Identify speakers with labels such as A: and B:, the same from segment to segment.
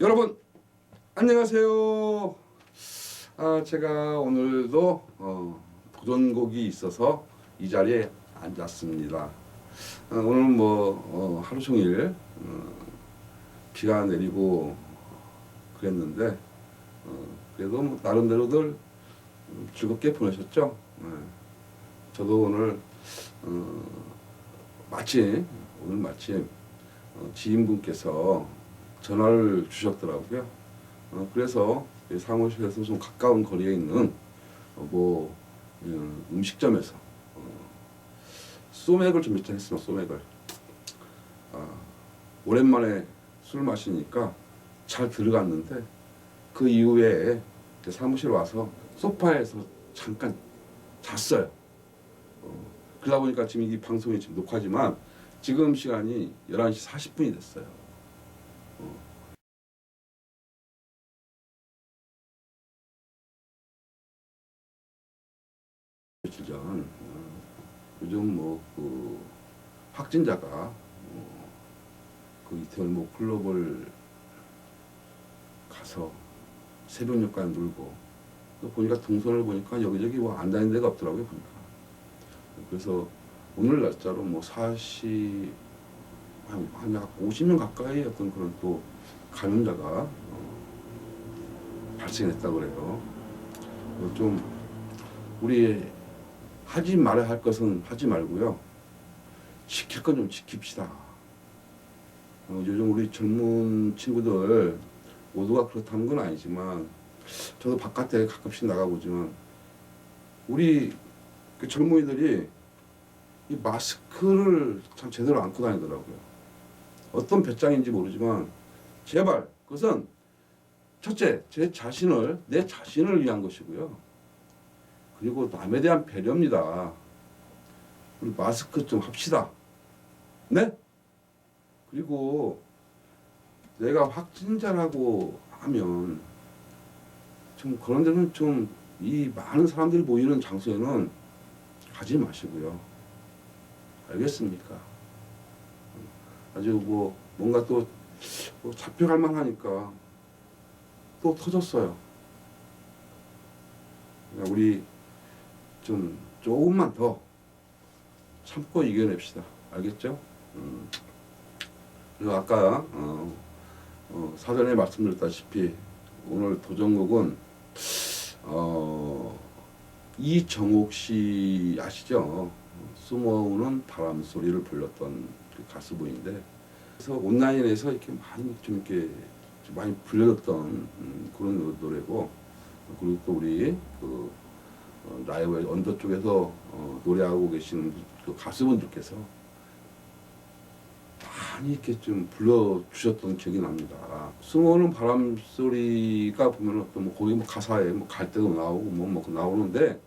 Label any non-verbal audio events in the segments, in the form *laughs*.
A: 여러분 안녕하세요. 아 제가 오늘도 어, 도전곡이 있어서 이 자리에 앉았습니다. 아, 오늘 뭐 어, 하루 종일 어, 비가 내리고 그랬는데 어, 그래도 뭐 나름대로들 즐겁게 보내셨죠? 네. 저도 오늘 어, 마침 오늘 마침 어, 지인분께서 전화를 주셨더라고요. 어, 그래서 이 사무실에서 좀 가까운 거리에 있는 어, 뭐 음, 음식점에서 어, 소맥을 좀 요청했습니다. 소맥을. 아, 오랜만에 술 마시니까 잘 들어갔는데 그 이후에 사무실 와서 소파에서 잠깐 잤어요. 어, 그러다 보니까 지금 이 방송이 지금 녹화지만 지금 시간이 11시 40분이 됐어요. 며칠 전 어, 요즘 뭐그 확진자가 어, 그 이태원 뭐 글로벌 가서 새벽녘까지 놀고 또 보니까 동선을 보니까 여기저기 뭐 안 다니는 데가 없더라고요 보니까. 그래서 오늘 날짜로 뭐 40, 한, 한 50명 가까이 어떤 그런 또 감염자가 어, 발생했다고 그래요. 어, 좀 우리 하지 말아야 할 것은 하지 말고요. 지킬 건 좀 지킵시다. 어, 요즘 우리 젊은 친구들 모두가 그렇다는 건 아니지만 저도 바깥에 가끔씩 나가보지만 우리 그 젊은이들이 이 마스크를 참 제대로 안고 다니더라고요. 어떤 배짱인지 모르지만 제발 그것은 첫째 제 자신을 내 자신을 위한 것이고요. 그리고 남에 대한 배려입니다. 우리 마스크 좀 합시다. 네? 그리고 내가 확진자라고 하면 좀 그런 데는 좀 이 많은 사람들이 모이는 장소에는 가지 마시고요. 알겠습니까? 아주 뭐 뭔가 또뭐 잡혀갈 만하니까 또 터졌어요. 그러니까 우리 좀 조금만 더 참고 이겨냅시다. 알겠죠? 음. 그리고 아까 어, 어, 사전에 말씀드렸다시피 오늘 도전곡은 어, 이정옥 씨 아시죠? 숨어오는 바람 소리를 불렀던 그 가수분인데 그래서 온라인에서 이렇게 많이 좀 이렇게 좀 많이 불려졌던 음, 그런 노- 노래고 그리고 또 우리 그 어, 라이브 언더 쪽에서 어, 노래하고 계시는 그 가수분들께서 많이 이렇게 좀 불러주셨던 기억이 납니다. 숨어오는 바람 소리가 보면 어떤 뭐 거기 뭐 가사에 뭐 갈대도 나오고 뭐, 뭐 나오는데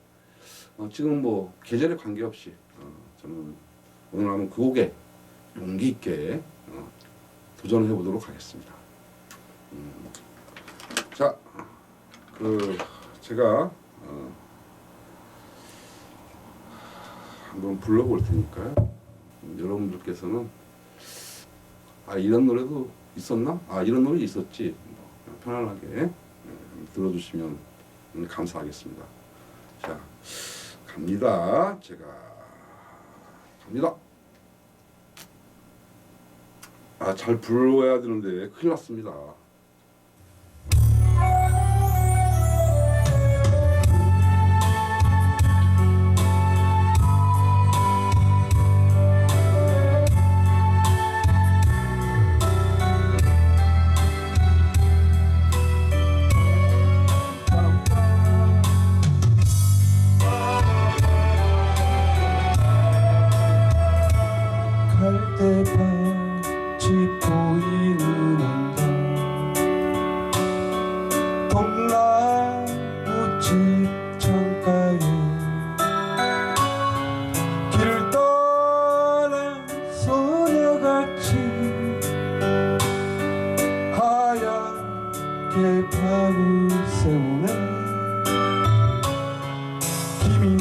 A: 어, 지금 뭐 계절에 관계없이 어, 저는 오늘 한번 그 곡에 용기 있게 어, 도전해 보도록 하겠습니다. 음, 자, 그 제가 어, 한번 불러볼 테니까요. 음, 여러분들께서는 아 이런 노래도 있었나? 아 이런 노래 있었지. 뭐, 편안하게 음, 들어주시면 음, 감사하겠습니다. 자 갑니다. 제가 갑니다. 아 잘 불러야 되는데 큰일 났습니다.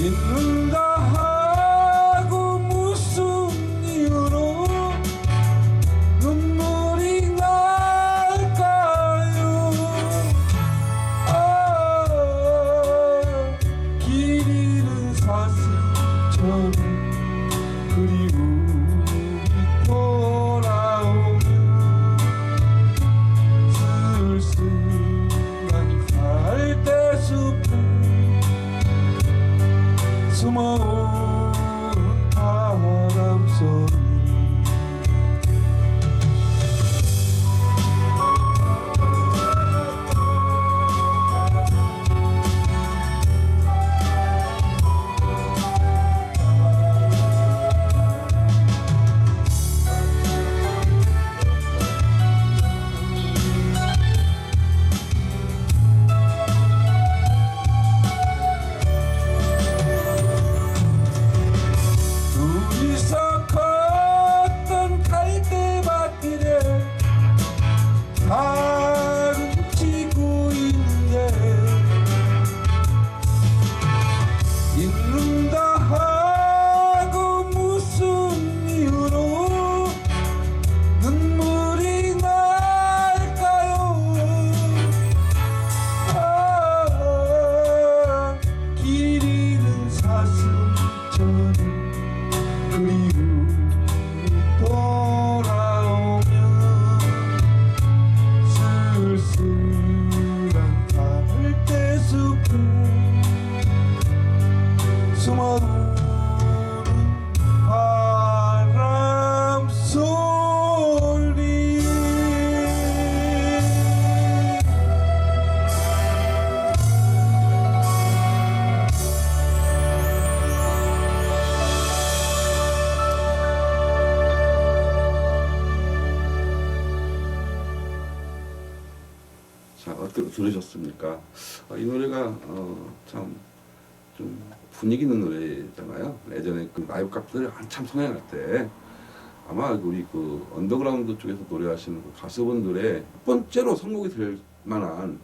B: 잊는다 하고 무슨 이유로 눈물이 날까요? 아, 길 잃은 사슴처럼 그리움
A: 자, 어떻게 들으셨습니까? 어, 이 노래가 어, 참좀 분위기 있는 노래잖아요. 예전에 그 라이브 카페들이 한참 성행할 때 아마 우리 그 언더그라운드 쪽에서 노래하시는 그 가수분들의 첫 번째로 선곡이 될 만한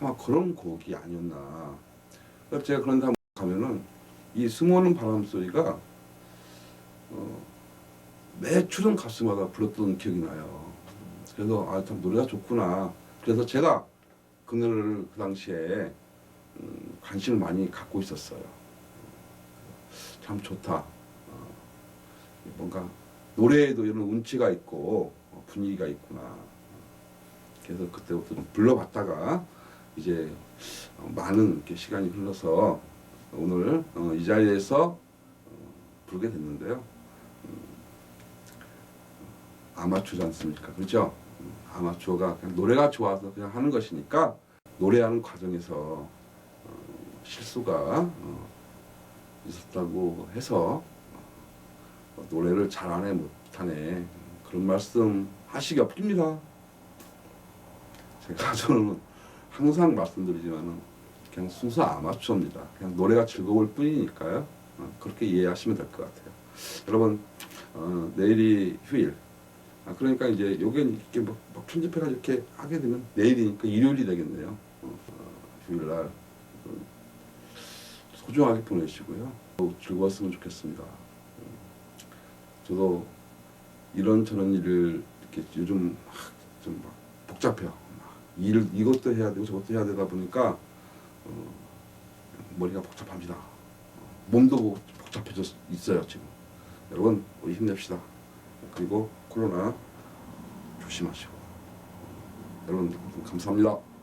A: 아마 그런 곡이 아니었나. 제가 그런데 한번 가면은 이 숨어오는 바람 소리가 어, 매 출연 가수마다 불렀던 기억이 나요. 그래서 아 참 노래가 좋구나. 그래서 제가 그 노래를 그 당시에 음, 관심을 많이 갖고 있었어요. 참 좋다. 어, 뭔가 노래에도 이런 운치가 있고 어, 분위기가 있구나. 그래서 그때부터 좀 불러봤다가 이제 어, 많은 이렇게 시간이 흘러서 오늘 어, 이 자리에서 어, 부르게 됐는데요. 음, 아마추어지 않습니까? 그렇죠? 음, 아마추어가 그냥 노래가 좋아서 그냥 하는 것이니까 노래하는 과정에서 어, 실수가 어, 있었다고 해서 어, 노래를 잘하네 못하네 그런 말씀 하시기 없깁니다. 제가 *laughs* 저는 항상 말씀드리지만은 그냥 순수 아마추어입니다. 그냥 노래가 즐거울 뿐이니까요. 어, 그렇게 이해하시면 될 것 같아요. 여러분 어, 내일이 휴일. 아, 그러니까 이제 요게 이렇게 막, 막 편집해가 이렇게 하게 되면 내일이니까 일요일이 되겠네요. 어, 어, 휴일날 어, 소중하게 보내시고요. 즐거웠으면 좋겠습니다. 음, 저도 이런 저런 일을 이렇게 요즘 좀 막 복잡해요. 막 일, 이것도 해야 되고 저것도 해야 되다 보니까 어, 머리가 복잡합니다. 어, 몸도 복잡해져 있어요 지금. 여러분 우리 힘냅시다. 그리고 코로나 조심하시고 여러분 감사합니다.